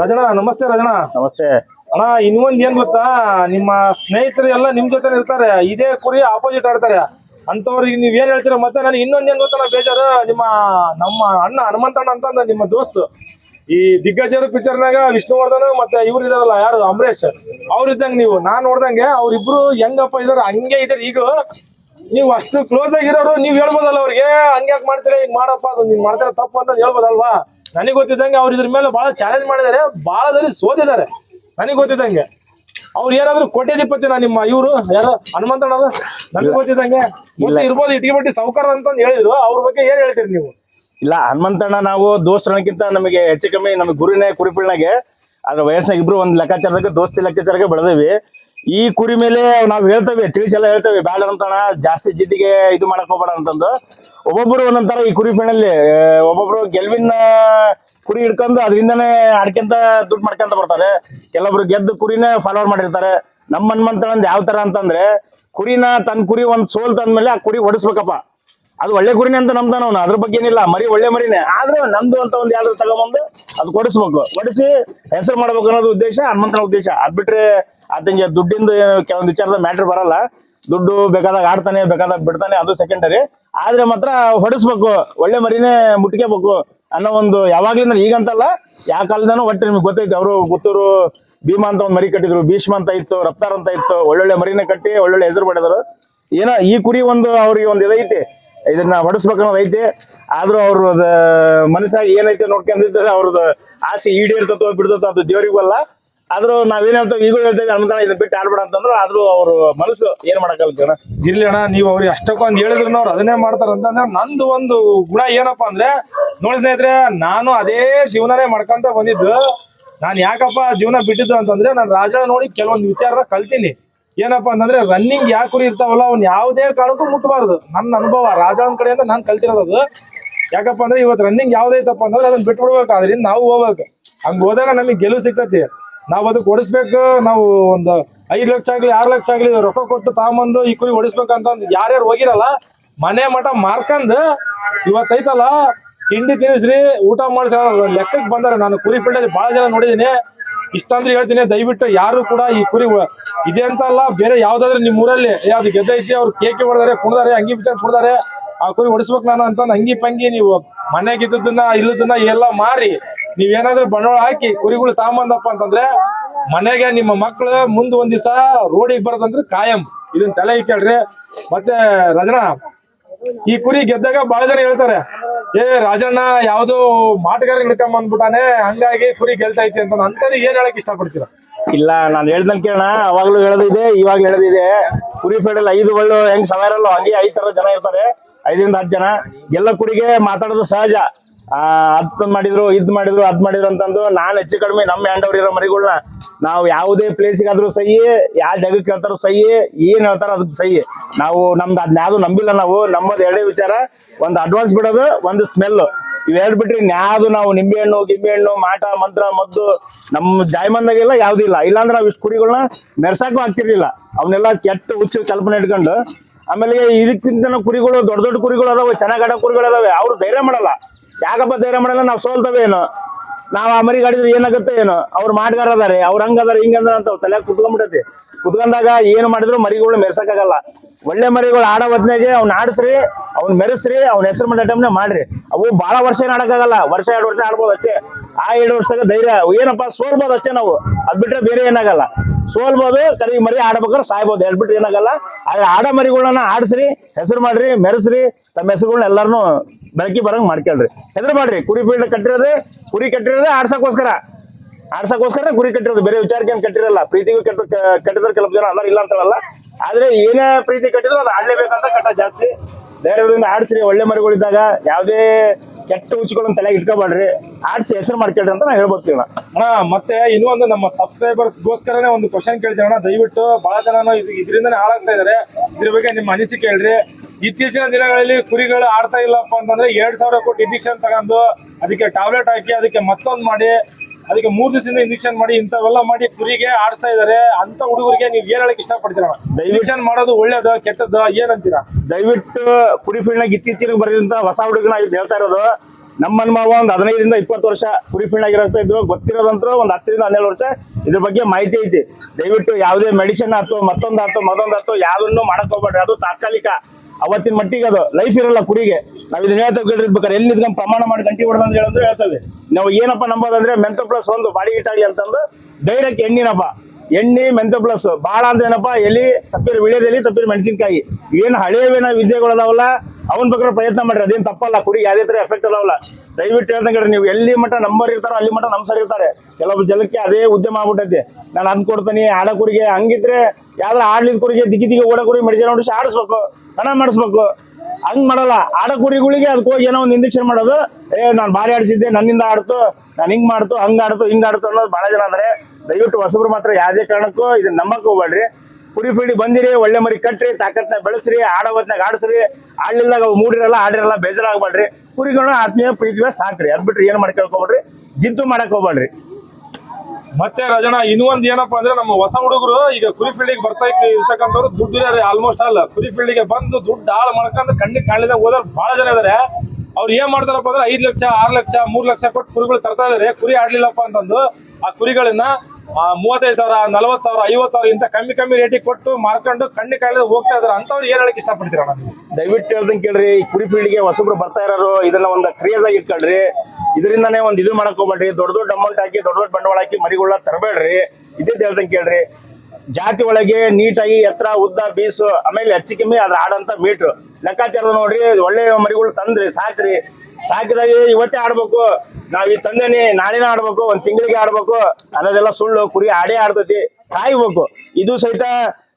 ರಜಣ ನಮಸ್ತೆ ರಜಣ ನಮಸ್ತೆ. ಅಣ್ಣ ಇನ್ನೊಂದ್ ಏನ್ ಗೊತ್ತಾ? ನಿಮ್ಮ ಸ್ನೇಹಿತರು ಎಲ್ಲ ನಿಮ್ ಜೊತೆ ಇರ್ತಾರೆ. ಇದೇ ಕುರಿ ಆಪೋಸಿಟ್ ಆಡ್ತಾರೆ. ಅಂತವ್ರಿಗೆ ನೀವ್ ಏನ್ ಹೇಳ್ತೀರಾ? ಮತ್ತೆ ನನಗೆ ಇನ್ನೊಂದ್ ಏನ್ ಗೊತ್ತಾ? ಬೇಜಾರು. ನಿಮ್ಮ ನಮ್ಮ ಅಣ್ಣ ಹನುಮಂತಣ್ಣ ಅಂತ ನಿಮ್ಮ ದೋಸ್ತ್. ಈ ದಿಗ್ಗಜರು ಪಿಕ್ಚರ್ನಾಗ ವಿಷ್ಣುವರ್ಧನ್ ಮತ್ತೆ ಇವ್ರು ಇದಾರಲ್ಲ ಯಾರು? ಅಂಬರೀಶ್ ಅವ್ರ ಇದ್ದಂಗ ನೀವು. ನಾನ್ ನೋಡ್ದಂಗೆ ಅವ್ರಿಬ್ರು ಹೆಂಗಪ್ಪ ಇದಾರ? ಹಂಗೆ ಇದಾರೆ ಈಗ. ನೀವು ಅಷ್ಟು ಕ್ಲೋಸ್ ಆಗಿರೋರು ನೀವ್ ಹೇಳ್ಬೋದಲ್ಲ ಅವ್ರಿಗೆ? ಹಂಗ್ಯಾಕ್ ಮಾಡ್ತೀರಾ? ಹಿಂಗ್ ಮಾಡಪ್ಪ ಅದು ನೀವ್ ಮಾಡ್ತಾರ ತಪ್ಪು ಅಂತ ಹೇಳ್ಬೋದಲ್ವಾ? ನನಗೆ ಗೊತ್ತಿದ್ದಂಗೆ ಅವ್ರು ಇದ್ರ ಮೇಲೆ ಬಹಳ ಚಾಲೆಂಜ್ ಮಾಡಿದ್ದಾರೆ ಬಹಳದಲ್ಲಿ ಸೋತಿದ್ದಾರೆ. ನನಗೆ ಗೊತ್ತಿದ್ದಂಗೆ. ಅವ್ರು ಏನಾದ್ರು ನಾನು ನಿಮ್ಮ ಇವರು? ಯಾರು? ಹನುಮಂತಣ್ಣ ನನಗೆ ಗೊತ್ತಿದ್ದಂಗೆ. ಗೊತ್ತು ಇರ್ಬೋದು ಬಟ್ಟಿ ಸೌಕರ್ ಅಂತ ಹೇಳಿದ್ರು. ಅವ್ರ ಬಗ್ಗೆ ಏನ್ ಹೇಳ್ತೀರಿ ನೀವು? ಇಲ್ಲ ಹನುಮಂತಣ್ಣ ನಾವು ದೋಸ್ತರಣಕ್ಕಿಂತ ನಮಗೆ ಹೆಚ್ಚು ಕಮ್ಮಿ ನಮಗೆ ಗುರಿನೇ ಕುರಿಪಿಳ್ನಾಗೆ ಅದ್ರ ವಯಸ್ಸಿನಾಗ ಇಬ್ರು ಒಂದ್ ಲೆಕ್ಕಾಚಾರದಾಗ ದೋಸ್ತಿ ಲೆಕ್ಕಾಚಾರಕ್ಕೆ ಬೆಳೆದೇವಿ. ಈ ಕುರಿ ಮೇಲೆ ನಾವು ಹೇಳ್ತೇವೆ ತಿಳಿಸೆಲ್ಲ ಹೇಳ್ತೇವೆ. ಬ್ಯಾಡ ಅಂತಣ್ಣ ಜಾಸ್ತಿ ಜಿದ್ದಿಗೆ ಇದು ಮಾಡಕ್ ಹೋಗ್ಬೇಡ ಅಂತಂದು. ಒಬ್ಬೊಬ್ರು ಒಂದೊಂದರ ಈ ಕುರಿ ಫೀಲ್ಡಲ್ಲಿ ಒಬ್ಬೊಬ್ರು ಗೆಲ್ವಿನ ಕುರಿ ಹಿಡ್ಕೊಂಡು ಅದರಿಂದನೇ ಆಡ್ಕೊಂತ ದುಡ್ಡು ಮಾಡ್ಕೊಂತ ಬರ್ತಾರೆ. ಕೆಲವೊಬ್ರು ಗೆದ್ದು ಕುರಿನೇ ಫಾಲೋವರ್ ಮಾಡಿರ್ತಾರೆ. ನಮ್ಮ ಹನುಮಂತಣ್ಣಂದ್ ಯಾವ ತರ ಅಂತಂದ್ರೆ, ಕುರಿನ ತನ್ನ ಕುರಿ ಒಂದ್ ಸೋಲ್ ತಂದ್ಮೇಲೆ ಆ ಕುರಿ ಹೊಡಿಸ್ಬೇಕಪ್ಪ ಅದು ಒಳ್ಳೆ ಕುರಿನೇ ಅಂತ ನಮ್ದನ ಅವನು. ಅದ್ರ ಬಗ್ಗೆ ಏನಿಲ್ಲ. ಮರಿ ಒಳ್ಳೆ ಮರಿನೇ. ಆದ್ರೂ ನಮ್ದು ಅಂತ ಒಂದ್ ಯಾವ್ದು ತಗೊಂಬಂದು ಅದು ಕೊಡಿಸ್ಬೇಕು ಕೊಡಿಸಿ ಹೆಸರು ಮಾಡ್ಬೇಕು ಅನ್ನೋದು ಉದ್ದೇಶ, ಹನುಮಂತನ ಉದ್ದೇಶ. ಅದ್ ಬಿಟ್ರೆ ಆತಂಗೆ ದುಡ್ಡಿಂದ ಕೆಲವೊಂದು ವಿಚಾರದ ಮ್ಯಾಟ್ರ್ ಬರಲ್ಲ. ದುಡ್ಡು ಬೇಕಾದಾಗ ಆಡ್ತಾನೆ, ಬೇಕಾದಾಗ ಬಿಡ್ತಾನೆ, ಅದು ಸೆಕೆಂಡರಿ ಆದ್ರೆ ಮಾತ್ರ ಹೊಡಿಸ್ಬೇಕು, ಒಳ್ಳೆ ಮರಿನೇ ಮುಟ್ಕೋಬೇಕು ಅನ್ನೋ ಒಂದು ಯಾವಾಗ್ಲಿಂದ ಈಗಂತಲ್ಲ ಯಾವ ಕಾಲದನೂ ಒಟ್ಟು ನಿಮ್ಗೆ ಗೊತ್ತೈತೆ, ಅವರು ಗುತ್ತೂರು ಭೀಮಾ ಅಂತ ಒಂದು ಮರಿ ಕಟ್ಟಿದ್ರು, ಭೀಷ್ಮ ಅಂತ ಇತ್ತು, ರಫ್ತಾರ್ ಅಂತ ಇತ್ತು, ಒಳ್ಳೊಳ್ಳೆ ಮರಿನೇ ಕಟ್ಟಿ, ಒಳ್ಳೊಳ್ಳೆ ಹೆಸರು ಪಡೆದರು. ಏನ ಈ ಕುರಿ ಒಂದು ಅವ್ರಿಗೆ ಒಂದು ಇದೈತಿ, ಇದನ್ನ ಹೊಡಿಸ್ಬೇಕು ಅನ್ನೋದು ಐತಿ. ಆದ್ರೂ ಅವ್ರ ಮನಸ್ಸಾಗಿ ಏನೈತೆ ನೋಡ್ಕೊಂಡಿದ್ದ ಅವ್ರದ್ದು ಆಸೆ ಈಡೇರ್ತತೋ ಬಿಡ್ತತೋ ಅದು ದೇವ್ರಿಗೂ ಅಲ್ಲ. ಆದ್ರೂ ನಾವೇನ್ ಹೇಳ್ತೇವೆ ಈಗ ಹೇಳ್ತೇವೆ ಅನ್ಕೊಂಡ ಇದನ್ನ ಬಿಟ್ಟು ಆಡ್ಬೇಡ ಅಂತಂದ್ರೆ, ಆದ್ರೂ ಅವ್ರ ಮನಸ್ಸು ಏನ್ ಮಾಡಕ್ಕಾಗಲ್ಲ ಇರ್ಲಿ ಅಣ್ಣ, ನೀವು ಅವ್ರಿಗೆ ಅಷ್ಟಕ್ಕೊಂದು ಹೇಳಿದ್ರು ಅವ್ರು ಅದನ್ನೇ ಮಾಡ್ತಾರ ಅಂತಂದ್ರೆ ನಂದು ಒಂದು ಗುಣ ಏನಪ್ಪಾ ಅಂದ್ರೆ, ನೋಡಿ ಸ್ನೇಹಿತರೆ, ನಾನು ಅದೇ ಜೀವನನೇ ಮಾಡ್ಕೊಂತ ಬಂದಿದ್ದು. ನಾನು ಯಾಕಪ್ಪ ಜೀವನ ಬಿಟ್ಟಿದ್ದು ಅಂತಂದ್ರೆ, ನಾನು ರಾಜ ನೋಡಿ ಕೆಲವೊಂದು ವಿಚಾರನ ಕಲ್ತೀನಿ. ಏನಪ್ಪಾ ಅಂತಂದ್ರೆ ರನ್ನಿಂಗ್ ಯಾಕೆ ಕುರಿ ಇರ್ತಾವಲ್ಲ, ಅವ್ನು ಯಾವುದೇ ಕಾರಣಕ್ಕೂ ಮುಟ್ಟಬಾರ್ದು ನನ್ನ ಅನುಭವ ರಾಜನ ಕಡೆಯಿಂದ ನಾನು ಕಲ್ತಿರೋದು ಯಾಕಪ್ಪ ಅಂದ್ರೆ ಇವತ್ತು ರನ್ನಿಂಗ್ ಯಾವ್ದೈತಪ್ಪ ಅಂದ್ರೆ ಅದನ್ನ ಬಿಟ್ಬಿಡ್ಬೇಕು. ಅದರಿಂದ ನಾವು ಹೋಗ್ಬೇಕು. ಹಂಗ ಹೋದಾಗ ನಮಗೆ ಗೆಲುವು ಸಿಗ್ತತಿ. ನಾವು ಅದಕ್ಕೆ ಓಡಿಸ್ಬೇಕು, ನಾವು ಒಂದು ಐದು ಲಕ್ಷ ಆಗ್ಲಿ, ಆರು ಲಕ್ಷ ಆಗ್ಲಿ ರೊಕ್ಕ ಕೊಟ್ಟು ತಗೊಂಬಂದು ಈ ಕುರಿ ಓಡಿಸ್ಬೇಕಂತ ಯಾರ್ಯಾರು ಹೋಗಿರಲ್ಲ, ಮನೆ ಮಠ ಮಾರ್ಕಂದ್ ಇವತ್ತೈತಲ್ಲ ತಿಂಡಿ ತಿನಿಸ್ರಿ, ಊಟ ಮಾಡಿಸ್ರಿ ಲೆಕ್ಕಕ್ಕೆ ಬಂದಾರೆ. ನಾನು ಕುರಿ ಫೀಲ್ಡಲ್ಲಿ ಬಹಳ ಜನ ನೋಡಿದೀನಿ. ಇಷ್ಟಂದ್ರೆ ಹೇಳ್ತೀನಿ, ದಯವಿಟ್ಟು ಯಾರು ಕೂಡ ಈ ಕುರಿ ಇದೆ ಅಂತ ಅಲ್ಲ, ಬೇರೆ ಯಾವ್ದಾದ್ರು ನಿಮ್ ಊರಲ್ಲಿ ಯಾವ್ದು ಗೆದ್ದೈತಿ ಅವ್ರು ಕೇಕೆ ಹೊಡೆದಾರೆ ಕುಡ್ದಾರೆ ಅಂಗಿ ಬಿಚ್ಚಾರ ಕುಡ್ದಾರೆ ಆ ಕುರಿ ಹೊಡಿಸ್ಬೇಕು ನಾನು ಅಂತ ಅಂಗಿ ಪಂಗಿ ನೀವು ಮನೆಗೆ ಇದ್ದದನ್ನ ಇಲ್ಲದನ್ನ ಎಲ್ಲ ಮಾರಿ, ನೀವೇನಾದ್ರೂ ಬಂಡವಾಳ ಹಾಕಿ ಕುರಿಗಳು ತಗೊಂಬಂದಪ್ಪ ಅಂತಂದ್ರೆ ಮನೆಗೆ ನಿಮ್ಮ ಮಕ್ಕಳು ಮುಂದ್ ಒಂದ್ ದಿವಸ ರೋಡಿಗೆ ಬರೋದಂದ್ರೆ ಕಾಯಂ. ಇದನ್ನ ತಲೆ ಇಕ್ಕೇಳ್ರಿ ಮತ್ತೆ ರಜನಾ ಈ ಕುರಿ ಗೆದ್ದಾಗ ಬಹಳ ಜನ ಹೇಳ್ತಾರೆ, ಏ ರಾಜಣ್ಣ, ಯಾವ್ದೋ ಮಾಟಗಾರ ಹಿಡ್ಕೊಂಡ್ ಬಂದ್ಬಿಟ್ಟಾನೆ, ಹಂಗಾಗಿ ಕುರಿ ಗೆಲ್ತೈತಿ ಅಂತ. ಅಂತರಿಗೆ ಏನ್ ಹೇಳಕ್ ಇಷ್ಟಪಡ್ತೀರಾ? ಇಲ್ಲ, ನಾನು ಹೇಳ್ದಂಗೆ ಕೇಳೋಣ. ಅವಾಗ್ಲೂ ಹೇಳೋದಿದೆ ಇವಾಗ ಹೇಳದಿದೆ. ಕುರಿ ಫೀಲ್ಡಲ್ಲಿ ಐದು ಬಳ್ಳು ಹೆಂಗ್ ಸಾವಿರಲ್ಲೋ, ಹಂಗೆ ಐದ್ ತರ ಜನ ಇರ್ತಾರೆ. ಐದರಿಂದ ಹತ್ತು ಜನ. ಎಲ್ಲ ಕುಡಿಗೆ ಮಾತಾಡೋದು ಸಹಜ. ಆ ಅದ್ ಮಾಡಿದ್ರು, ಇದ್ ಮಾಡಿದ್ರು, ಅದ್ ಮಾಡಿದ್ರು ಅಂತಂದು ನಾನ್ ಹೆಚ್ಚು ಕಡಿಮೆ ನಮ್ಮ ಹ್ಯಾಂಡ್ ಇರೋ ಮರಿಗಳನ್ನ ನಾವು ಯಾವುದೇ ಪ್ಲೇಸಿಗಾದ್ರೂ ಸಹಿ, ಯಾವ ಜಾಗಕ್ಕೆ ಹೇಳ್ತಾರೋ ಸಹಿ, ಏನ್ ಹೇಳ್ತಾರೋ ಅದಕ್ಕೆ ಸಹಿ. ನಾವು ನಮ್ದು ಅದ್ನ ಯಾವ್ದು ನಂಬಿಲ್ಲ ನಾವು ನಮ್ಮದು ಎರಡೇ ವಿಚಾರ. ಒಂದು ಅಡ್ವಾನ್ಸ್ ಬಿಡೋದು, ಒಂದು ಸ್ಮೆಲ್ ಇವೆರಡು ಬಿಟ್ರಿ ಯಾವ್ದು ನಾವು ನಿಂಬೆ ಹಣ್ಣು, ಗಿಂಬೆ ಹಣ್ಣು, ಮಾಟ, ಮಂತ್ರ, ಮದ್ದು ನಮ್ಮ ಜಾಯಮಂದಾಗೆಲ್ಲ ಯಾವ್ದಿಲ್ಲ ಇಲ್ಲಾಂದ್ರೆ ನಾವು ಇಷ್ಟು ಕುರಿಗಳನ್ನ ಮೆರ್ಸಾಕು ಆಗ್ತಿರ್ಲಿಲ್ಲ. ಅವನ್ನೆಲ್ಲ ಕೆಟ್ಟ ಹುಚ್ಚು ಕಲ್ಪನೆ ಇಟ್ಕೊಂಡು ಆಮೇಲೆ ಇದಕ್ಕಿಂತ ಕುರಿಗಳು, ದೊಡ್ಡ ದೊಡ್ಡ ಕುರಿಗಳು ಅದಾವೆ, ಚೆನ್ನಾಗ್ ಆಡೋ ಕುರಿಗಳು ಅದಾವೆ. ಅವ್ರು ಧೈರ್ಯ ಮಾಡಲ್ಲ. ಯಾಕಪ್ಪ ಧೈರ್ಯ ಮಾಡಲ್ಲ? ನಾವು ಸೋಲ್ತವೆ ಏನು? ನಾವ್ ಆ ಮರಿ ಗಾಡಿದ್ರೆ ಏನಾಗುತ್ತೆ ಏನು? ಅವ್ರು ಮಾಡ್ಗಾರ ಅದಾರೆ. ಅವ್ರ ಹಂಗದಾರ ಹಿಂಗಂದ್ರ ಅಂತ ತಲೆ ಕುತ್ಕೊಂಡ್ಬಿಟ್ಟೈತಿ ಕುತ್ಕೊಂಡಾಗ ಏನು ಮಾಡಿದ್ರು ಮರಿಗಳು ಮೆರ್ಸಕ್ಕಾಗಲ್ಲ. ಒಳ್ಳೆ ಮರಿಗಳು ಆಡೋ ಹೊತ್ನಾಗೆ ಅವ್ನ ಆಡಿಸ್ರಿ, ಅವ್ನ ಮೆರೆಸ್ರಿ, ಅವ್ನ ಹೆಸರು ಮಾಡೋ ಟೈಮ್ನ ಮಾಡ್ರಿ. ಅವು ಬಹಳ ವರ್ಷ ಏನು ಆಡಕ್ಕಾಗಲ್ಲ, ವರ್ಷ ಎರಡು ವರ್ಷ ಆಡ್ಬೋದು ಅಷ್ಟೇ. ಆ ಎರಡು ವರ್ಷದಾಗ ಧೈರ್ಯ ಏನಪ್ಪ ಸೋಲ್ಬೋದು ಅಷ್ಟೇ ನಾವು. ಅದ್ ಬಿಟ್ರೆ ಬೇರೆ ಏನಾಗಲ್ಲ. ಸೋಲ್ಬೋದು ಕರಿ ಮರಿ ಆಡ್ಬೇಕಾದ್ರೆ ಸಾಯ್ಬೋದು. ಎರಡು ಬಿಟ್ರೆ ಏನಾಗಲ್ಲ. ಆದ್ರೆ ಆಡೋ ಮರಿಗಳನ್ನ ಆಡಿಸ್ರಿ, ಹೆಸರು ಮಾಡ್ರಿ, ಮೆರೆಸ್ರಿ, ತಮ್ಮ ಹೆಸರುಗಳನ್ನ ಎಲ್ಲಾರನು ಬೆಳಕಿ ಬರಂಗ್ ಮಾಡ್ಕೊಳ್ರಿ. ಹೆಸರು ಮಾಡ್ರಿ ಕುರಿ ಬೀಳ ಕಟ್ಟಿರೋದೇ, ಕುರಿ ಕಟ್ಟಿರೋದೇ ಆಡ್ಸಕ್ಕೋಸ್ಕರ. ಆಡ್ಸಕ್ಕೋಸ್ಕರ ಗುರಿ ಕಟ್ಟಿರೋದು. ಬೇರೆ ವಿಚಾರಕ್ಕೆ ಏನು ಕಟ್ಟಿರಲ್ಲ. ಪ್ರೀತಿಗೂ ಕಟ್ಟ ಕಟ್ಟಿದ್ರೆ ಕೆಲವು ಜನ ಅಲ್ಲ ಇಲ್ಲ ಅಂತಾರಲ್ಲ ಆದ್ರೆ ಏನೇ ಪ್ರೀತಿ ಕಟ್ಟಿದ್ರು ಅದು ಆಡ್ಲೇಬೇಕಂತ ಕಟ್ಟ ಜಾಸ್ತಿ. ಧೈರ್ಯದಿಂದ ಆಡ್ಸ್ರಿ, ಒಳ್ಳೆ ಮರಿಗಳಿದ್ದಾಗ ಯಾವುದೇ ಕೆಟ್ಟ ಹುಚ್ಚುಗಳನ್ನ ತಲೆಗೆ ಇಟ್ಕೋಬೇಡ್ರಿ. ಆಡ್ಸಿ ಹೆಸರು ಮಾಡ್ಕೊಳ್ರಿ ಅಂತ ನಾ ಹೇಳ್ಬೋತೀವಿ ಅಣ್ಣ, ಮತ್ತೆ ಇನ್ನೊಂದು ನಮ್ಮ ಸಬ್ಸ್ಕ್ರೈಬರ್ಸ್ ಗೋಸ್ಕರನೇ ಒಂದು ಕ್ವಶನ್ ಕೇಳ್ತೀವಿ ಅಣ್ಣ. ದಯವಿಟ್ಟು ಬಹಳ ಜನ ಇದು, ಇದರಿಂದನೇ ಹಾಳಾಗ್ತಾ ಇದಾರೆ. ಇದ್ರ ಬಗ್ಗೆ ನಿಮ್ಮ ಅನಿಸಿಕೆ ಹೇಳ್ರಿ. ಇತ್ತೀಚಿನ ದಿನಗಳಲ್ಲಿ ಕುರಿಗಳು ಆಡ್ತಾ ಇಲ್ಲಪ್ಪ ಅಂತಂದ್ರೆ ಎರಡ್ ಸಾವಿರ ಕೋಟಿ ಇಂಜೆಕ್ಷನ್ ತಗೊಂಡು ಅದಕ್ಕೆ ಟ್ಯಾಬ್ಲೆಟ್ ಹಾಕಿ ಅದಕ್ಕೆ ಮತ್ತೊಂದು ಮಾಡಿ ಅದಕ್ಕೆ ಮೂರ್ ದಿವಸದಿಂದ ಇಂಜೆಕ್ಷನ್ ಮಾಡಿ ಇಂಥವೆಲ್ಲ ಮಾಡಿ ಕುರಿಗೆ ಆಡಿಸ್ತಾ ಇದಾರೆ ಅಂತ ಹುಡುಗರಿಗೆ ನೀವು ಏನ್ ಹೇಳಕ್ ಇಷ್ಟಪಡ್ತೀರ? ಇಂಜೆಕ್ಷನ್ ಮಾಡೋದು ಒಳ್ಳೇದು ಕೆಟ್ಟದ್ದು ಏನಂತೀರಾ? ದಯವಿಟ್ಟು ಕುರಿ ಫೀಲ್ಡ್ನಾಗ ಇತ್ತೀಚಿನ ಬರೋದ್ರಿಂದ ಹೊಸ ಹುಡುಗನ ಹೇಳ್ತಾ ಇರೋದು ನಮ್ಮ ಅನುಭವ ಒಂದು ಹದಿನೈದರಿಂದ ಇಪ್ಪತ್ತು ವರ್ಷ ಕುರಿ ಫೀಲ್ಡ್ ಆಗಿರೋ ಇದು ಗೊತ್ತಿರೋದಂತೂ ಒಂದು ಹತ್ತರಿಂದ ಹನ್ನೆರಡು ವರ್ಷ ಇದ್ರ ಬಗ್ಗೆ ಮಾಹಿತಿ ಐತಿ. ದಯವಿಟ್ಟು ಯಾವುದೇ ಮೆಡಿಸಿನ್ ಆಯ್ತು ಮತ್ತೊಂದು ಆಯ್ತು ಮತ್ತೊಂದು ಆಯ್ತು ಯಾವ್ದನ್ನು ಮಾಡಕ್ ಹೋಗ್ಬೇಡ್ರಿ ಅದು ತಾತ್ಕಾಲಿಕ. ಅವತ್ತಿನ ಮಟ್ಟಿಗೆ ಅದು ಲೈಫ್ ಇರಲ್ಲ ಕುರಿಗೆ. ನಾವ್ ಇದನ್ನ ಹೇಳ್ತಾ ಕೇಳಿರ್ಬೇಕಾದ್ರೆ ಎಲ್ಲಿ ನಿಂತ್ಕೊಂಡು ಪ್ರಮಾಣ ಮಾಡಿ ಗಂಟಿ ಹೊಡೆದ್ ಅಂತ ಹೇಳಿದ್ರೆ ಹೇಳ್ತೇವೆ. ನಾವು ಏನಪ್ಪ ನಂಬೋದಂದ್ರೆ ಮೆಂತೋ ಪ್ಲಸ್ ಒಂದು ಬಾಡಿ ಹಿಟ್ ಆಗಲಿ ಅಂತಂದು ಡೈರೆಕ್ಟ್ ಎಣ್ಣಿನಪ್ಪ. ಎಣ್ಣೆ ಮೆಂತೋಪ್ಲಸ್ ಬಹಳ ಅಂತ ಏನಪ್ಪ ಎಲಿ, ತಪ್ಪಿರ, ವಿಳ್ಯದೆಲಿ ತಪ್ಪಿರ ಮೆಣಸಿನ್ಕಾಯಿ. ಏನು ಹಳೆಯವೇನ ವಿದ್ಯೆಗಳದಾವಲ್ಲ ಅವನ್ ಬಗ್ಗೆ ಪ್ರಯತ್ನ ಮಾಡ್ರಿ, ಅದೇನ್ ತಪ್ಪಲ್ಲ, ಕುಡಿ, ಯಾವುದೇ ತರ ಎಫೆಕ್ಟ್ ಅಲ್ಲ ದಯವಿಟ್ಟು ಹೇಳ್ದಂಗೆ ನೀವು ಎಲ್ಲಿ ಮಟ್ಟ ನಂಬರ್ ಇರ್ತಾರೋ ಅಲ್ಲಿ ಮಟ್ಟ ನಮ್ಮ ಸರ್ ಇರ್ತಾರೆ. ಕೆಲವೊಬ್ಬ ಜನಕ್ಕೆ ಅದೇ ಉದ್ಯಮ ಆಗ್ಬಿಟ್ಟೈತಿ. ನಾನು ಅದ್ ಕೊಡ್ತೀನಿ ಆಡ ಕುರಿಗೆ ಹಂಗಿದ್ರೆ ಯಾವ್ದಾರ ಆಡ್ಲಿದ್ ಕುರಿಗೆ ದಿಕ್ಕಿ ದಿಗಿ ಓಡ ಕುರಿ ಮೆಡಿಸಿನ್ ಹೊಡಿಸಿ ಆಡಿಸ್ಬೇಕು, ಹಣ ಮಾಡಿಸ್ಬೇಕು. ಹಂಗ್ ಮಾಡಲ್ಲ ಆಡ ಕುರಿಗಳಿಗೆ ಅದಕ್ಕೆ ಹೋಗಿ ಏನೋ ಒಂದು ಇಂಜೆಕ್ಷನ್ ಮಾಡೋದು. ಏ, ನಾನು ಭಾರಿ ಆಡಿಸಿದ್ದೆ, ನನ್ನಿಂದ ಆಡ್ತು, ನಾನು ಹಿಂಗ್ ಮಾಡ್ತು, ಹಂಗ್ ಆಡ್ತು, ಹಿಂಗ್ ಆಡ್ತು ಅನ್ನೋದು ಬಹಳ ಜನ ಅಂದ್ರೆ ದಯವಿಟ್ಟು ಹೊಸಬ್ರು ಮಾತ್ರ ಯಾವುದೇ ಕಾರಣಕ್ಕೂ ಇದನ್ನ ನಂಬಕ್ ಹೋಗ್ಬೇಡ್ರಿ ಕುರಿ ಪುಡಿ ಬಂದಿರಿ, ಒಳ್ಳೆ ಮರಿ ಕಟ್ರಿ, ತಾಕತ್ನ ಬೆಳೆಸ್ರಿ, ಆಡೋ ಹೊತ್ನಾಗ ಆಡಿಸ್ರಿ, ಆಡ್ಲಿಲ್ದಾಗ ಅವು ಮೂಡಿರಲ್ಲ, ಆಡಿರಲ್ಲ, ಬೇಜಾರಾಗ್ಬೇಡ್ರಿ. ಕುರಿಗಳನ್ನ ಆತ್ಮೀಯ ಪ್ರೀತಿಯ ಸಾಕ್ರಿ. ಅದ್ ಬಿಟ್ರಿ ಏನ್ ಮಾಡಿ ಕೇಳ್ಕೊಬೇಡ್ರಿ ಜಿದ್ದು ಮಾಡಕ್ ಹೋಗ್ಬೇಡ್ರಿ. ಮತ್ತೆ ರಜನ ಇನ್ನೂ ಒಂದು ಏನಪ್ಪಾ ಅಂದ್ರೆ ನಮ್ಮ ಹೊಸ ಹುಡುಗರು ಈಗ ಕುರಿ ಫೀಲ್ಡಿಗೆ ಬರ್ತಾ ಇರ್ತಕ್ಕಂಥವ್ರು ದುಡ್ಡು ಆಲ್ಮೋಸ್ಟ್ ಅಲ್ಲ ಕುರಿ ಫೀಲ್ಡಿಗೆ ಬಂದು ದುಡ್ಡು ಹಾಳು ಮಾಡ್ಕೊಂಡು ಕಣ್ಣಿಗೆ ಕಾಣಲಿದಾಗ ಹೋದವ್ರು ಬಹಳ ಜನ ಇದಾರೆ. ಅವ್ರು ಏನ್ ಮಾಡ್ತಾರಪ್ಪ ಅಂದ್ರೆ ಐದ್ ಲಕ್ಷ, ಆರ್ ಲಕ್ಷ, ಮೂರ್ ಲಕ್ಷ ಕೊಟ್ಟು ಕುರಿಗಳು ತರ್ತಾ ಇದಾರೆ. ಕುರಿ ಆಡ್ಲಿಲ್ಲಪ್ಪ ಅಂತಂದು ಆ ಕುರಿಗಳನ್ನ ಮೂವತ್ತೈದು ಸಾವಿರ, ನಲವತ್ತು ಸಾವಿರ, ಐವತ್ತು ಸಾವಿರ ಇಂತ ಕಮ್ಮಿ ಕಮ್ಮಿ ರೇಟಿಗೆ ಕೊಟ್ಟು ಮಾರ್ಕೊಂಡು ಕಣ್ಣು ಕಾಣಲಿದಾಗ ಹೋಗ್ತಾ ಇದಾರೆ ಅಂತವ್ರು ಏನ್ ಹೇಳಕ್ ಇಷ್ಟಪಡ್ತೀರಾ ನಾನು ದಯವಿಟ್ಟು ಹೇಳ್ದಂಗೆ ಕೇಳ್ರಿ ಕುರಿ ಫೀಲ್ಡ್ಗೆ ಹೊಸಬ್ರು ಬರ್ತಾ ಇರೋರು ಇದನ್ನ ಒಂದು ಕ್ರೇಜ್ ಆಗಿ ಇಟ್ಕೊಳ್ರಿ ಇದರಿಂದಾನೇ ಒಂದು ಇದು ಮಾಡಕ್ ಹೋಗ್ಬೇಡ್ರಿ. ದೊಡ್ಡ ದೊಡ್ಡ ಅಮೌಂಟ್ ಹಾಕಿ, ದೊಡ್ಡ ದೊಡ್ಡ ಬಂಡವಾಳ ಹಾಕಿ ಮರಿಗಳನ್ನ ತರಬೇಡ್ರಿ. ಇದ್ದಿದ್ದು ಹೇಳ್ದಂಗೆ ಕೇಳ್ರಿ. ಜಾತಿ ಒಳಗೆ ನೀಟಾಗಿ ಎತ್ತರ, ಉದ್ದ, ಬೀಸು, ಆಮೇಲೆ ಹೆಚ್ಚು ಕಮ್ಮಿ ಅದ್ರ ಆಡಂತ ಮೀಟ್ರು. ಲೆಕ್ಕಾಚಾರ ನೋಡ್ರಿ, ಒಳ್ಳೆ ಮರಿಗಳು ತಂದ್ರಿ, ಸಾಕ್ರಿ. ಸಾಕಿದಾಗ ಇವತ್ತೇ ಆಡ್ಬೇಕು. ನಾವ್ ಈ ತಂದೇನಿ ನಾಳೆನೇ ಆಡ್ಬೇಕು, ಒಂದ್ ತಿಂಗಳಿಗೆ ಆಡ್ಬೇಕು. ಅನ್ನೋದೆಲ್ಲ ಸುಳ್ಳು, ಕುರಿ ಆಡೇ ಆಡ್ತೈತಿ. ಕಾಯ್ಬೇಕು. ಇದು ಸಹಿತ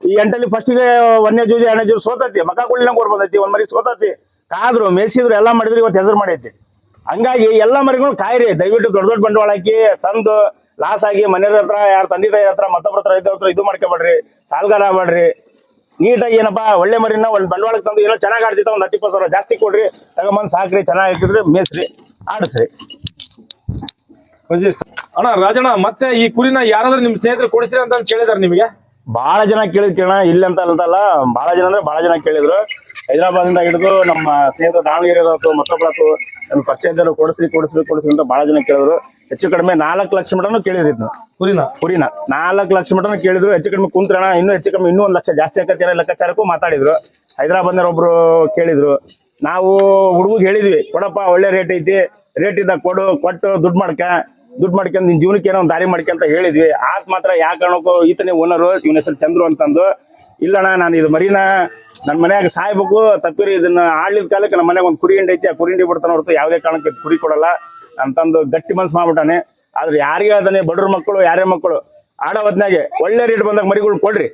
ಈ ಎಂಟಲ್ಲಿ ಫಸ್ಟಿಗೆ ಒಂದನೇ ಜೂಜಿ, ಎರಡನೇ ಜೂಜಿ ಸೋತತಿ. ಮಕ್ಕ ಕುಳ್ಳಿನ ಓಡ್ ಬಂದೈತಿ ಒಂದ್ ಮರಿ ಸೋತತಿ. ಕಾದ್ರು ಮೇಸಿದ್ರು ಎಲ್ಲ ಮಾಡಿದ್ರು, ಇವತ್ತು ಹೆಸರು ಮಾಡೈತಿ. ಹಂಗಾಗಿ ಎಲ್ಲ ಮರಿಗಳು ಕಾಯ್ರಿ. ದಯವಿಟ್ಟು ದೊಡ್ಡ ದೊಡ್ಡ ಬಂಡವಾಳ ಹಾಕಿ ತಂದು ಲಾಸ್ ಆಗಿ ಮನೆಯವ್ರ ಹತ್ರ ಯಾರ ತಂದೆ ತಾಯಿ ಹತ್ರ ಮತ್ತೊಬ್ಬರ ಹತ್ರ ರೈತರ ಹತ್ರ ಇದು ಮಾಡ್ಕೊಬೇಡ್ರಿ ಸಾಲ್ಗಾರ ಮಾಡ್ರಿ ನೀಟಾಗಿ ಏನಪ್ಪಾ ಒಳ್ಳೆ ಮರಿನ ಒಂದು ಬಂಡವಾಳಕ್ಕೆ ತಂದು ಏನೋ ಚೆನ್ನಾಗಿ ಆಡ್ತಿತ್ತು ಒಂದು ಹತ್ತು ಇಪ್ಪತ್ತು ಸಾವಿರ ಜಾಸ್ತಿ ಕೊಡ್ರಿ. ತಗೊಂಬಂದು ಸಾಕ್ರಿ ಚೆನ್ನಾಗಿ ಹಾಕಿದ್ರಿ ಮೇಸ್ರಿ ಆಡಿಸ್ರಿ. ಅಣ್ಣ ರಾಜಣ್ಣ ಮತ್ತೆ ಈ ಕುರಿನ ಯಾರಾದ್ರೂ ನಿಮ್ ಸ್ನೇಹಿತರು ಕೊಡಿಸ್ರಿ ಅಂತ ಕೇಳಿದಾರೆ ನಿಮಗೆ? ಬಹಳ ಜನ ಕೇಳಿದ್ ಕೇಳ ಇಲ್ಲ ಅಂತ ಅಂತಲ್ಲ ಬಹಳ ಜನ ಅಂದ್ರೆ ಬಹಳ ಜನ ಕೇಳಿದ್ರು. ಹೈದರಾಬಾದಿಂದ ಹಿಡಿದು ನಮ್ಮ ಸ್ನೇಹಿತರು ದಾವಣಗೆರೆ ಆಯ್ತು ಮತ್ತೊಬ್ಬರು ನಮ್ಮ ಪರಿಚಯ ಇದ್ದವರು ಕೊಡಿಸ್ರಿ ಕೊಡಿಸ್ರಿ ಕೊಡಿಸ್ರಿ ಅಂತ ಬಹಳ ಜನ ಕೇಳಿದ್ರು. ಹೆಚ್ಚು ಕಡಿಮೆ ನಾಲ್ಕು ಲಕ್ಷ ಮಟನು ಕೇಳಿದ್ರು ಪುರಿನ? ಪುರಿನ. ಕುರಿನ ನಾಲ್ಕು ಲಕ್ಷ ಮಟನು ಕೇಳಿದ್ರು. ಹೆಚ್ಚು ಕಡಿಮೆ ಕುಂತ್ರಣ ಇನ್ನೂ ಹೆಚ್ಚು ಕಡಿಮೆ ಇನ್ನೂ ಒಂದು ಲಕ್ಷ ಜಾಸ್ತಿ ಆಕತ್ತೆ ಲೆಕ್ಕಾಚಾರಕ್ಕೂ ಮಾತಾಡಿದ್ರು. ಹೈದರಾಬಾದ್ನವ್ರು ಒಬ್ರು ಕೇಳಿದ್ರು. ನಾವು ಹುಡುಗ ಹೇಳಿದ್ವಿ ಕೊಡಪ್ಪ ಒಳ್ಳೆ ರೇಟ್ ಐತಿ. ರೇಟ್ ಇದ್ದಾಗ ಕೊಡು ಕೊಟ್ಟು ದುಡ್ಡು ಮಾಡ್ಕ. ದುಡ್ಡು ಮಾಡ್ಕೊಂಡು ನಿನ್ ಜೀವನಕ್ಕೆ ಏನೋ ಒಂದು ದಾರಿ ಮಾಡ್ಕೊಂತ ಹೇಳಿದ್ವಿ. ಆತ್ ಮಾತ್ರ ಯಾವ ಕಾರಣಕ್ಕೂ ಈತನೇ ಓನರು ಇವನ ಹೆಸರು ಚಂದ್ರು ಅಂತಂದು. ಇಲ್ಲಣ್ಣ ನಾನು ಇದು ಮರಿನ. ನನ್ನ ಮನ್ಯಾಗ ಸಾಯ್ಬೇಕು ತಪ್ಪಿರಿ ಇದನ್ನ ಆಡ್ಲಿದ ಕಾಲಕ್ಕೆ ನಮ್ಮ ಮನ್ಯಾಗ ಒಂದು ಕುರಿ ಹಿಂಡಿ ಐತಿ, ಆ ಕುರಿ ಹಿಂಡಿ ಬಿಡ್ತಾನೆ ಹೊರತು ಯಾವುದೇ ಕಾರಣಕ್ಕೆ ಕುರಿ ಕೊಡಲ್ಲ. ಅಂತಂದು ಗಟ್ಟಿ ಮನ್ಸು ಮಾಡ್ಬಿಟ್ಟಾನೆ. ಆದ್ರೆ ಯಾರಿಗೆ ಹೇಳ್ತಾನೆ ಬಡ್ರ ಮಕ್ಕಳು ಯಾರೇ ಮಕ್ಕಳು, ಆಡೋ ಹೊತ್ನಾಗೆ ಒಳ್ಳೆ ರೇಟ್ ಬಂದಾಗ ಮರಿಗಳು ಕೊಡ್ರಿ.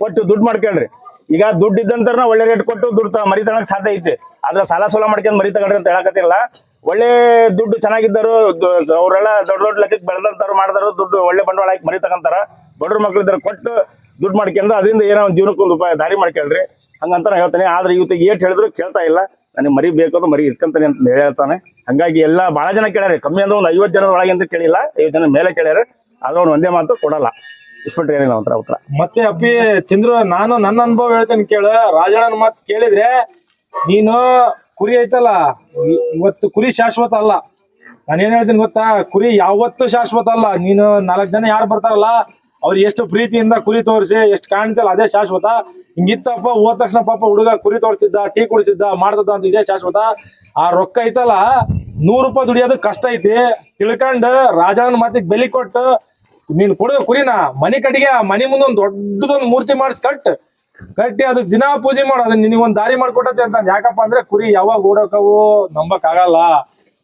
ಕೊಟ್ಟು ದುಡ್ಡು ಮಾಡ್ಕೊಳ್ರಿ. ಈಗ ದುಡ್ಡು ಇದ್ದಂತರ ಒಳ್ಳೆ ರೇಟ್ ಕೊಟ್ಟು ದುಡ್ಡು ಮರಿ ತಗೊಳಕ್ ಸಾಧ್ಯ ಐತಿ. ಆದ್ರೆ ಸಾಲ ಸೋಲ ಮಾಡ್ಕೊಂಡು ಮರಿ ತಗೊಂಡ್ರಿ ಅಂತ ಹೇಳಕತ್ತಿಲ್ಲ ಒಳ್ಳೆ ದುಡ್ಡು ಚೆನ್ನಾಗಿದ್ದರು ಅವರೆಲ್ಲ ದೊಡ್ಡ ದೊಡ್ಡ ಲೆಕ್ಕಕ್ಕೆ ಬೆಳೆದಂತಾರು ಮಾಡಿದಾರು ದುಡ್ಡು ಒಳ್ಳೆ ಬಂಡವಾಳ ಹಾಕಿ ಮರಿ ತಗೊಂತಾರ. ಬಡ್ರ ಮಕ್ಳು ಇದ್ದಾರೆ ಕೊಟ್ಟು ದುಡ್ಡು ಮಾಡ್ಕೊಂಡು, ಅದರಿಂದ ಏನೋ ಒಂದು ಜೀವನಕ್ಕೊಂದು ಉಪಾಯ ದಾರಿ ಮಾಡ್ಕೊಳ್ರಿ. ಹಂಗಂತ ನಾ ಹೇಳ್ತೇನೆ. ಆದ್ರೆ ಇವತ್ತಿಗೆ ಏಟ್ ಹೇಳಿದ್ರು ಕೇಳ್ತಾ ಇಲ್ಲ. ನನಗೆ ಮರಿ ಬೇಕು ಅದು ಮರಿ ಇಟ್ಕೊಂತಾನೆ ಅಂತ ಹೇಳ್ತಾನೆ. ಹಂಗಾಗಿ ಎಲ್ಲ ಬಹಳ ಜನ ಕೇಳ್ಯಾರ. ಕಮ್ಮಿ ಅಂದ್ರೆ ಒಂದು ಐವತ್ತು ಜನದ ಒಳಗೆ ಅಂತ ಕೇಳಿಲ್ಲ. ಐವತ್ತು ಜನ ಮೇಲೆ ಕೇಳ್ಯಾರ. ಆದ್ರೆ ಅವ್ನು ಒಂದೇ ಮಾತು ಕೊಡಲ್ಲ. ಇಷ್ಟು ಏನಿಲ್ಲ ಒಂಥರ ಉತ್ತರ ಮತ್ತೆ ಅಪ್ಪಿ, ಚಂದ್ರ, ನಾನು ನನ್ನ ಅನುಭವ ಹೇಳ್ತೇನೆ ಕೇಳ. ರಾಜಣ್ಣನ ಮಾತು ಕೇಳಿದ್ರೆ, ನೀನು ಕುರಿ ಐತಲ್ಲ, ಇವತ್ತು ಕುರಿ ಶಾಶ್ವತ ಅಲ್ಲ. ನಾನು ಏನ್ ಹೇಳ್ತೀನಿ ಗೊತ್ತಾ? ಕುರಿ ಯಾವತ್ತೂ ಶಾಶ್ವತ ಅಲ್ಲ. ನೀನು ನಾಲ್ಕು ಜನ ಯಾರು ಬರ್ತಾರಲ್ಲ ಅವ್ರು ಎಷ್ಟು ಪ್ರೀತಿಯಿಂದ ಕುರಿ ತೋರಿಸಿ, ಎಷ್ಟು ಕಾಣ್ತಲ್ಲ, ಅದೇ ಶಾಶ್ವತ. ಹಿಂಗಿತ್ತಪ್ಪ, ಹೋದ ತಕ್ಷಣ ಪಾಪ ಹುಡುಗ ಕುರಿ ತೋರಿಸಿದ್ದ, ಟೀ ಕುಡಿಸಿದ್ದ ಮಾಡ್ತದ ಅಂತ ಇದೇ ಶಾಶ್ವತ. ಆ ರೊಕ್ಕ ಐತಲ್ಲ, ನೂರು ರೂಪಾಯಿ ದುಡಿಯೋದು ಕಷ್ಟ ಐತಿ. ತಿಳ್ಕೊಂಡು ರಾಜನ ಮಾತಿಗೆ ಬೆಲೆ ಕೊಟ್ಟು, ನೀನ್ ಕುಡಿದ ಕುರಿನ? ಮನೆ ಕಟ್ಟಿಗೆ, ಆ ಮನೆ ಮುಂದೆ ಒಂದ್ ದೊಡ್ಡದೊಂದು ಮೂರ್ತಿ ಮಾಡಿಸಿ ಕಟ್. ಕಟ್ಟಿ ಅದಕ್ಕೆ ದಿನಾ ಪೂಜೆ ಮಾಡು, ಅದನ್ನ ನಿನಗೆ ಒಂದ್ ದಾರಿ ಮಾಡ್ಕೊಟ್ಟತಿ ಅಂತ ಯಾಕಪ್ಪ ಅಂದ್ರೆ ಕುರಿ ಯಾವಾಗ ಓಡೋಕವು ನಂಬಕ್ ಆಗಲ್ಲ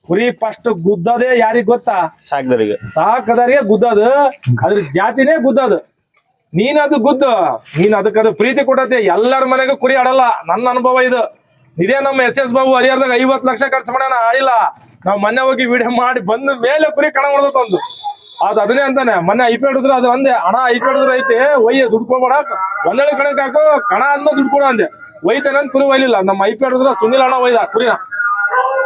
ಕುರಿ ಫಸ್ಟ್ ಗುದ್ದದೇ ಯಾರಿಗ್ ಗೊತ್ತಾ? ಸಾಕ್ದರಿಗೆ ಸಾಕದರಿಗೆ ಗುದ್ದದ. ಅದ್ರ ಜಾತಿನೇ ಗುದ್ದದ. ನೀನ್ ಅದು ಗುದ್ದು. ನೀನ್ ಅದಕ್ಕೆ ಅದು ಪ್ರೀತಿ ಕೊಡತ್ತೆ. ಎಲ್ಲರ ಮನೆಗೂ ಕುರಿ ಆಡಲ್ಲ. ನನ್ನ ಅನುಭವ ಇದು. ಇದೇ ನಮ್ಮ ಎಸ್ ಎಸ್ ಬಾಬು ಹರಿಹರದಾಗ ಐವತ್ ಲಕ್ಷ ಖರ್ಚು ಮಾಡೋಣ ಆಡಿಲ್ಲ. ನಾವು ಮೊನ್ನೆ ಹೋಗಿ ವಿಡಿಯೋ ಮಾಡಿ ಬಂದ ಮೇಲೆ ಕುರಿ ಕಣ ಹೊಡೆದ ತಂದು. ಅದು ಅದನ್ನೇ ಅಂತಾನೆ. ಮೊನ್ನೆ ಐ ಪಿ ಹಿಡಿದ್ರೆ ಅದು ಅಂದೆ. ಹಣ ಐ ಪಿ ಹಿಡಿದ್ರೆ ಐತೆ. ಒಯ್ಯ ದುಡ್ಡು ಕೊಡ್ಬೇಡ. ಒಂದೇಳೆ ಕಣಕ್ ಹಾಕು. ಕಣ ಅಂದ್ಮೇಲೆ ದುಡ್ಡು ಕೊಡು ಅಂದೆ. ಒಯ್ತಾನೆ ಅಂತ ಕುರಿ ಒಯ್ಲಿಲ್ಲ. ನಮ್ಮ ಐ ಪಿ ಹಿಡಿದ್ರೆ ಸುನಿಲ್ ಹಣ ಒಯ್ದ ಕುರಿನ.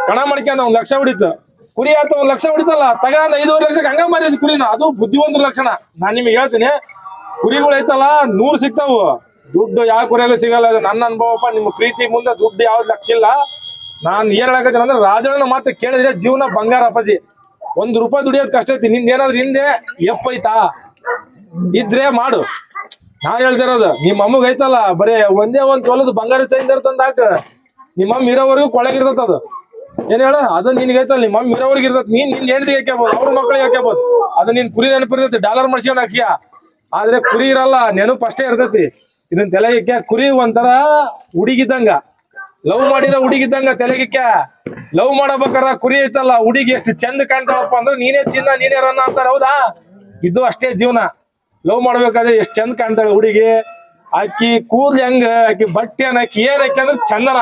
ಕಣ ಮಾಡ್ಕೊಂಡ ಒಂದ್ ಲಕ್ಷ ಹೊಡಿತು. ಕುರಿ ಆತ ಒಂದ್ ಲಕ್ಷ ಹೊಡಿತಲ್ಲ, ತಗ ಒಂದ್ ಐದೂವರೆ ಲಕ್ಷಕ್ಕೆ ಹಂಗ ಮಾರಿದ್ ಕುರಿನ. ಅದು ಬುದ್ಧಿವಂತ ಲಕ್ಷಣ. ನಾನ್ ನಿಮ್ಗೆ ಹೇಳ್ತೀನಿ, ಕುರಿಗಳು ಐತಲ್ಲ, ನೂರ್ ಸಿಗ್ತಾವು. ದುಡ್ಡು ಯಾವ ಕುರಿಯಲ್ಲೂ ಸಿಗಲ್ಲ, ಅದು ನನ್ನ ಅನುಭವಪ್ಪ, ನಿಮ್ಮ ಪ್ರೀತಿ ಮುಂದೆ ದುಡ್ಡು ಯಾವ್ದು ಲಕ್ಕಿಲ್ಲ. ನಾನು ಏನ್ ಹೇಳಕತ್ತೀನಿ ಅಂದ್ರೆ ರಾಜಣ್ಣನ ಮಾತು ಕೇಳಿದ್ರೆ ಜೀವನ ಬಂಗಾರ ಅಪ್ಪಾಜಿ. ಒಂದ್ ರೂಪಾಯಿ ದುಡಿಯೋದ್ ಕಷ್ಟ ಐತಿ, ನಿಂದ ಏನಾದ್ರು ಹಿಂದೆ ಐತಾ? ಇದ್ರೆ ಮಾಡು. ನಾನ್ ಹೇಳ್ತಿರೋದು ನಿಮ್ಮ ಅಮ್ಮಗ್ ಐತಲ್ಲ, ಬರೀ ಒಂದೇ ಒಂದ್ ತೊಲದು ಬಂಗಾರ ಚೈನ್ ಇರ್ತಂದ ನಿಮ್ಮ ಅಮ್ಮ ಇರೋವರೆಗೂ ಕೊಳಗಿರ್ತದ ಅದು. ಏನ್ ಹೇಳ? ಅದು ನಿನ್ಗೆ ಐತಲ್ಲ ನಿಮ್ಮ ಮಮ್ಮಿ ಇರೋವರೆಗೆ ಇರ್ತದ ನೀನ್ ನಿನ್ ಹೆಂಡತಿ ಹಾಕ್ಯಬೋದು, ಅವ್ರ ಮಕ್ಳಿಗೆ ಹಾಕ್ಯಬೋದು. ಅದು ನಿನ್ ಕುರಿ ನೆನಪಿರ್ತೈತಿ ಡಾಲರ್ ಮಾಡ್ಸ್ಕೊಂಡ್ ಹಾಕ್ಸಿಯ? ಆದ್ರೆ ಕುರಿ ಇರಲ್ಲ, ನೆನಪು ಅಷ್ಟೇ ಇರ್ತೈತಿ. ಇದನ್ ತಲೆಗಿಕ್ಕ ಕುರಿ ಒಂಥರ ಹುಡುಗಿದ್ದಂಗ. ಲವ್ ಮಾಡಿರೋ ಹುಡುಗಿದ್ದಂಗ ತಲೆಗಿಕ್ಕ ಲವ್ ಮಾಡಬೇಕಾರ ಕುರಿ ಐತಲ್ಲ ಹುಡುಗಿ ಎಷ್ಟು ಚಂದ ಕಾಣ್ತಾಳಪ್ಪ ಅಂದ್ರೆ ನೀನೇ ಚಿನ್ನ, ನೀನೇ ರನ್ನ ಅಂತಾರ ಹೌದಾ? ಇದು ಅಷ್ಟೇ ಜೀವನ. ಲವ್ ಮಾಡ್ಬೇಕಾದ್ರೆ ಎಷ್ಟು ಚಂದ ಕಾಣ್ತಾಳೆ ಹುಡುಗಿ. ಆಕಿ ಕೂದ್ಲು ಹೆಂಗ ಆಕಿ ಬಟ್ಟೆ ಆಕಿ ಏನ್ ಹಾಕಿ ಅಂದ್ರೆ ಚಂದನ.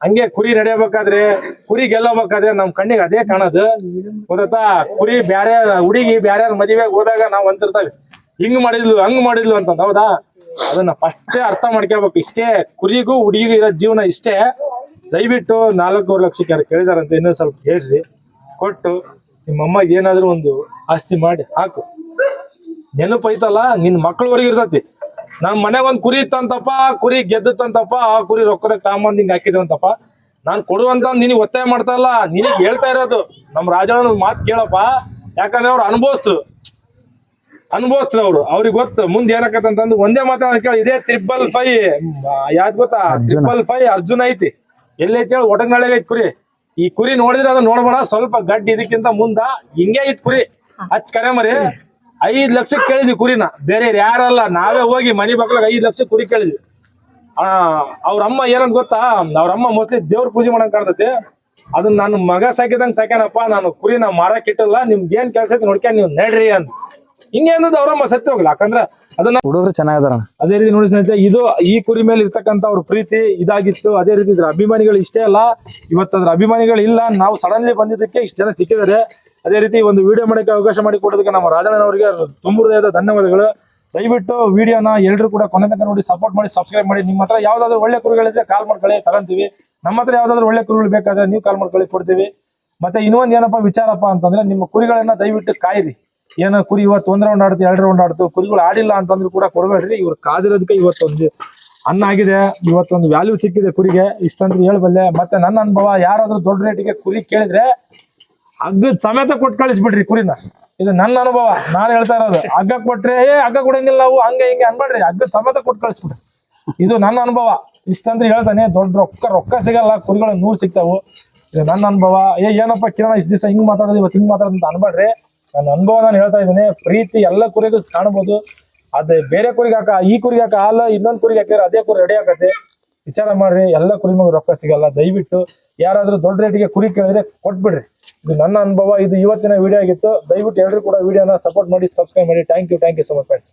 ಹಂಗೆ ಕುರಿ ನಡೆಯಬೇಕಾದ್ರೆ ಕುರಿ ಗೆಲ್ಲಬೇಕಾದ್ರೆ ನಮ್ ಕಣ್ಣಿಗೆ ಅದೇ ಕಾಣೋದು. ಗೊತ್ತಾ ಕುರಿ ಬ್ಯಾರೆ ಹುಡುಗಿ ಬ್ಯಾರೆ ಮದುವೆಗೆ ಹೋದಾಗ ನಾವ್ ಅಂತಿರ್ತಾವೆ ಹಿಂಗ್ ಮಾಡಿದ್ಲು, ಹಂಗ್ ಮಾಡಿದ್ಲು ಅಂತ ಹೌದಾ? ಅದನ್ನ ಫಸ್ಟೇ ಅರ್ಥ ಮಾಡ್ಕೋಬೇಕು ಇಷ್ಟೇ ಕುರಿಗೂ ಹುಡುಗಿಗೂ ಇರೋ ಜೀವನ ಇಷ್ಟೇ. ದಯವಿಟ್ಟು ನಾಲ್ಕೂವರೆ ಲಕ್ಷಕ್ಕೆ ಯಾರು ಕೇಳಿದಾರಂತ ಇನ್ನೂ ಸ್ವಲ್ಪ ಕೇಳಿಸಿ ಕೊಟ್ಟು ನಿಮ್ಮ ಅಮ್ಮಗೆ ಏನಾದ್ರೂ ಒಂದು ಆಸ್ತಿ ಮಾಡಿ ಹಾಕು. ನೆನಪೈತಲ್ಲ, ನಿನ್ ಮಕ್ಳವರೆಗೆ ಇರ್ತತಿ. ನಮ್ ಮನೆಗ್ ಒಂದ್ ಕುರಿ ಇತ್ತಂತಪ್ಪ ಕುರಿ ಗೆದ್ದತ್ತಂತಪ್ಪ ಆ ಕುರಿ ರೊಕ್ಕದ ತಗೊಂಬಂದ್ ಹಿಂಗ್ ಹಾಕಿದಂತಪ್ಪ ನಾನ್ ಕೊಡುವಂತ ನಿನಗ್ ಒತ್ತಾಯ ಮಾಡ್ತಾ ಇಲ್ಲ ನಿನಗ್ ಹೇಳ್ತಾ ಇರೋದು. ನಮ್ ರಾಜನ ಮಾತು ಕೇಳಪ್ಪ. ಯಾಕಂದ್ರೆ ಅವ್ರು ಅನುಭವಿಸ್ತು ಅನುಭವಿಸ್ರು ಅವ್ರು. ಅವ್ರಿಗೆ ಗೊತ್ತು ಮುಂದೆ ಏನಾಕತ್ತಂತಂದು ಒಂದೇ ಮಾತ ಕೇಳಿ. ಇದೇ ತ್ರಿಬಲ್ ಫೈ ಯಾವ್ದು ಗೊತ್ತಾ? ತ್ರಿಬಲ್ ಫೈ ಅರ್ಜುನ್ ಐತಿ. ಎಲ್ಲೈತಿ ಹೇಳಿ ಒಟಂಗಾಳಿಗೆ ಐತಿ ಕುರಿ. ಈ ಕುರಿ ನೋಡಿದ್ರೆ ಅದನ್ನ ನೋಡ್ಬೇಡ ಸ್ವಲ್ಪ ಗಡ್ಡಿ ಇದಕ್ಕಿಂತ ಮುಂದ ಹಿಂಗೆ ಐತ್ ಕುರಿ. ಹಚ್ ಕರೆ ಮರಿ. ಐದ್ ಲಕ್ಷ ಕೇಳಿದ್ವಿ ಕುರಿನ. ಬೇರೆ ಯಾರಲ್ಲ ನಾವೇ ಹೋಗಿ ಮನಿ ಬಾಗ್ಲಾಗ ಐದ್ ಲಕ್ಷ ಕುರಿ ಕೇಳಿದ್ವಿ. ಆ ಅವ್ರ ಅಮ್ಮ ಏನಂತ ಗೊತ್ತಾ? ಅವ್ರ ಅಮ್ಮ ಮೋಸ್ಟ್ಲಿ ದೇವ್ರ ಪೂಜೆ ಮಾಡಂಗ್ ಕಾಣ್ತೈತಿ. ಅದನ್ನ ನಾನು ಮಗ ಸಾಕಿದಂಗ್ ಸಾಕ್ಯಾನಪ್ಪ ನಾನು ಕುರಿನ ಮಾರಕ್ ಇಟ್ಟಲ್ಲ ನಿಮ್ಗೆ ಏನ್ ಕೆಲ್ಸ ಐತಿ ನೋಡ್ಕೊಂಡ್ ನೀವು ನಡ್ರಿ ಅಂತ ಹಿಂಗೆ ಅನ್ನೋದು ಅವ್ರಮ್ಮ ಸತ್ಯ ಹೋಗ್ಲಿ ಯಾಕಂದ್ರ ಅದನ್ನ ಹುಡುಗರು ಚೆನ್ನಾಗಿದಾರ ಅದೇ ರೀತಿ ನೋಡಿ ಸ್ನೇಹಿತರೆ ಇದು ಈ ಕುರಿ ಮೇಲೆ ಇರ್ತಕ್ಕಂತ ಅವ್ರ ಪ್ರೀತಿ ಇದಾಗಿತ್ತು. ಅದೇ ರೀತಿ ಇದ್ರ ಅಭಿಮಾನಿಗಳು ಇಷ್ಟೇ ಅಲ್ಲ ಇವತ್ತು ಅದ್ರ ಅಭಿಮಾನಿಗಳು ಇಲ್ಲ. ನಾವು ಸಡನ್ಲಿ ಬಂದಿದ್ದಕ್ಕೆ ಇಷ್ಟು ಜನ ಸಿಕ್ಕಿದ್ದಾರೆ. ಅದೇ ರೀತಿ ಒಂದು ವಿಡಿಯೋ ಮಾಡಕ್ಕೆ ಅವಕಾಶ ಮಾಡಿ ಕೊಡೋದಕ್ಕೆ ನಮ್ಮ ರಾಜಣ್ಣನವರಿಗೆ ತುಂಬ ಹೃದಯದ ಧನ್ಯವಾದಗಳು. ದಯವಿಟ್ಟು ವಿಡಿಯೋನ ಎಲ್ಲರೂ ಕೂಡ ಕೊನೆ ತನಕ ನೋಡಿ ಸಪೋರ್ಟ್ ಮಾಡಿ ಸಬ್ಸ್ಕ್ರೈಬ್ ಮಾಡಿ. ನಿಮ್ಮ ಹತ್ರ ಯಾವ್ದಾದ್ರು ಒಳ್ಳೆ ಕುರಿಗಳಿದ್ರೆ ಕಾಲ್ ಮಾಡ್ಕೊಳ್ಳಿ ತಗೊಂತೀವಿ. ನಮ್ಮ ಹತ್ರ ಯಾವ್ದಾದ್ರು ಒಳ್ಳೆ ಕುರಿಗಳು ಬೇಕಾದ್ರೆ ನೀವು ಕಾಲ್ ಮಾಡ್ಕೊಳ್ಳಿ ಕೊಡ್ತೀವಿ. ಮತ್ತೆ ಇನ್ನೊಂದ್ ಏನಪ್ಪಾ ವಿಚಾರಪ್ಪ ಅಂತಂದ್ರೆ ನಿಮ್ಮ ಕುರಿಗಳನ್ನ ದಯವಿಟ್ಟು ಕಾಯಿರಿ. ಏನೋ ಕುರಿ ಇವತ್ತು ಒಂದ್ ರೌಂಡ್ ಆಡ್ತು ಎರಡು ರೌಂಡ್ ಆಡ್ತು ಕುರಿಗಳು ಆಡಿಲ್ಲ ಅಂತಂದ್ರು ಕೂಡ ಕೊಡಬೇಡ್ರಿ. ಇವ್ರು ಕಾದಿರೋದಕ್ಕೆ ಇವತ್ತೊಂದು ಅನ್ನ ಆಗಿದೆ. ಇವತ್ತೊಂದು ವ್ಯಾಲ್ಯೂ ಸಿಕ್ಕಿದೆ ಕುರಿಗೆ. ಇಷ್ಟಂತ ಹೇಳ್ಬಲ್ಲೆ. ಮತ್ತೆ ನನ್ನ ಅನುಭವ, ಯಾರಾದ್ರೂ ದೊಡ್ಡ ರೇಟಿಗೆ ಕುರಿ ಕೇಳಿದ್ರೆ ಹಗ್ಗದ ಸಮೇತ ಕೊಟ್ಟು ಕಳಿಸ್ಬಿಡ್ರಿ ಕುರಿನ. ಇದು ನನ್ನ ಅನುಭವ. ನಾನು ಹೇಳ್ತಾ ಇರೋದು. ಹಗ್ಗ ಕೊಟ್ರೆ, ಏ, ಹಗ್ಗ ಕೊಡಂಗಿಲ್ಲ ನಾವು, ಹಂಗೆ ಹಿಂಗೆ ಅನ್ಬೇಡ್ರಿ. ಹಗ್ಗದ ಸಮೇತ ಕೊಟ್ಟು ಕಳಿಸ್ಬಿಡ್ರಿ. ಇದು ನನ್ನ ಅನುಭವ. ಇಷ್ಟಂದ್ರೆ ಹೇಳ್ತಾನೆ, ದೊಡ್ಡ ರೊಕ್ಕ ರೊಕ್ಕ ಸಿಗಲ್ಲ. ಕುರಿಗಳು ನೂರು ಸಿಗ್ತಾವು. ಇದು ನನ್ನ ಅನುಭವ. ಏ, ಏನಪ್ಪ ಕಿರಣ, ಇಷ್ಟು ದಿವಸ ಹಿಂಗ್ ಮಾತಾಡೋದು ಇವತ್ತು ಹಿಂಗ್ ಮಾತಾಡೋದು ಅಂತ ಅನ್ಬೇಡ್ರಿ. ನನ್ನ ಅನುಭವ ನಾನು ಹೇಳ್ತಾ ಇದ್ದೀನಿ, ಪ್ರೀತಿ ಎಲ್ಲ ಕುರಿಗೂ ಕಾಣ್ಬೋದು. ಅದೇ ಬೇರೆ ಕುರಿಗೆ ಹಾಕ, ಈ ಕುರಿಗೆ ಹಾಕ ಹಾಲು ಇನ್ನೊಂದ್ ಕುರಿಗೆ ಹಾಕಿದ್ರೆ ಅದೇ ಕುರಿ ರೆಡಿ ಆಗತ್ತೆ. ವಿಚಾರ ಮಾಡ್ರಿ, ಎಲ್ಲ ಕುರಿ ಮಗ ರೊಕ್ಕ ಸಿಗಲ್ಲ. ದಯವಿಟ್ಟು ಯಾರಾದ್ರೂ ದೊಡ್ಡ ರೇಟಿಗೆ ಕುರಿ ಕೇಳಿದ್ರೆ ಕೊಟ್ಬಿಡ್ರಿ. ಇದು ನನ್ನ ಅನುಭವ, ಇದು ಇವತ್ತಿನ ವಿಡಿಯೋ ಆಗಿತ್ತು. ದಯವಿಟ್ಟು ಎಲ್ಲರೂ ಕೂಡ ವಿಡಿಯೋನ ಸಪೋರ್ಟ್ ಮಾಡಿ ಸಬ್ಸ್ಕ್ರೈಬ್ ಮಾಡಿ. Thank you thank you so much friends